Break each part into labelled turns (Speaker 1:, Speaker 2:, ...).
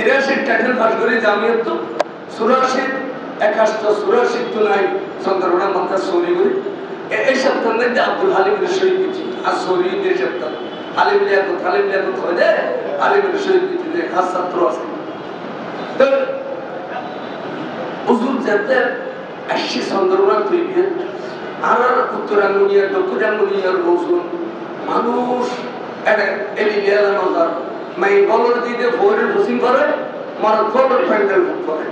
Speaker 1: তিরাশি title pass করে জামিয়াত তো চুরাশি একাশটা চুরাশি তো নাই মাথা সৌরি করি। এই সপ্তাহের মধ্যে আব্দুল আর সৌরি এই সপ্তাহ। হালিম হালিম হয়ে যায় যে হাত ছাত্র আছে। হুজুর যাতে তৈরি আর মানুষ এটা নজার মাই বলর দিতে ফোরের ফুসিং করে মার প্যান্ডেল বুক করে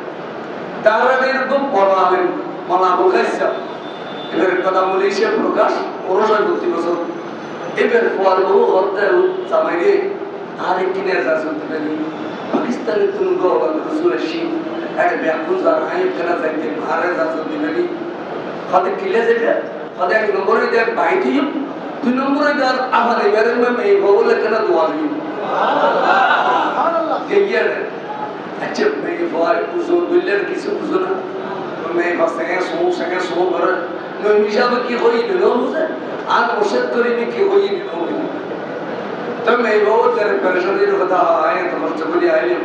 Speaker 1: তারা এরকম বড় আলেন মালা বোকাইছা এবার কথা পাকিস্তানের এক ব্যাকুল যার আইন কেনা দেখ দুই নম্বরে যার আবার এবারে এই বগলে কেনা দোয়া দিই আচ্ছা মেয়ে ভয় বুঝো বুঝলেন কিছু বুঝো না। মেয়ে বা সঙ্গে শো সঙ্গে শো করে। হিসাবে কি হই দিল বুঝে আর ওষুধ করি নি কি হই দিল তো মেয়ে বাবু তার পেরেশানির কথা আয় তো কষ্ট করি আইলাম।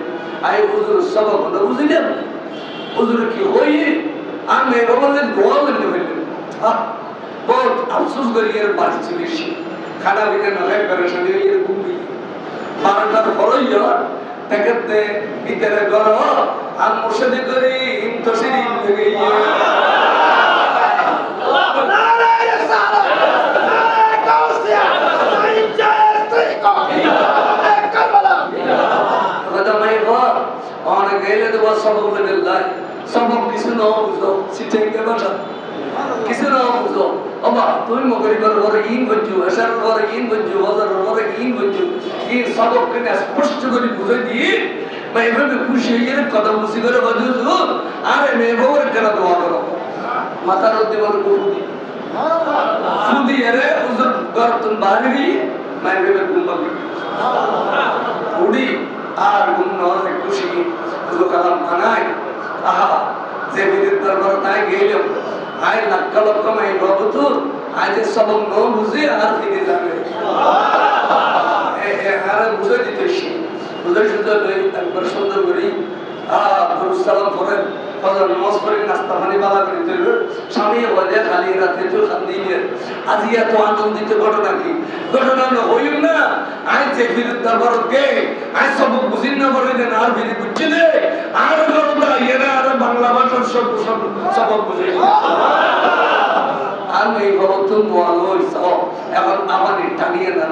Speaker 1: আই হুজুর সব কথা বুঝিলাম। হুজুর, কি হই আর মেয়ে বাবু দোয়া করতে হইলাম হ্যাঁ বহুত আফসোস করি, এর বাড়ি চলেছি খানা পিনা নয় পেরেশানি এর ঘুমি পরই তাকে ভিতরে গর আর মুর্শিদি করি কথা মাই গো অনেক গেলে তো সবক লেগে লাই সবক কিছু ন বুঝো সিটাই কে বাসা কিছু ন বুঝো। অবা তুমি মগরি কর ইন বঞ্জু এসার এই সবক কে স্পষ্ট করে বুঝাই দি বা এভাবে খুশি হয়ে কথা বুঝি করে বাজু আরে মেয়ে বউরে কেন দোয়া করো? মাথার মধ্যে বড় কুফুদি ফুদি এরে উজুর গরতুন বাহিরি মাই ভেবে কুম্বাবি উড়ি আর গুণ নয় খুশি পুজো কালাম খানায় আহা, যে বিদির দরবার তাই গেলাম। আয় লক্ষ লক্ষ মাই বাবু তো আজ সবক ন বুঝে আর ফিরে যাবে। আর বুঝে দিতেছি বুঝে লই একবার সুন্দর করি সালাম করেন। ফজর নামাজ পড়ে নাস্তা পানি বালা করে দিল স্বামী বলে, খালি রাতে তো খান্দি আজি এত আনন্দিত ঘটনা কি? ঘটনা না হইল না আই যে ফিরে দরবার গে আই সব বুঝিন না বলে যে আর ফিরে বুঝছে আর ঘটনা এরা আর বাংলা ভাষার সব সব সব বুঝে আর এই ভবতন বলো এখন আমাদের টানিয়ে দেন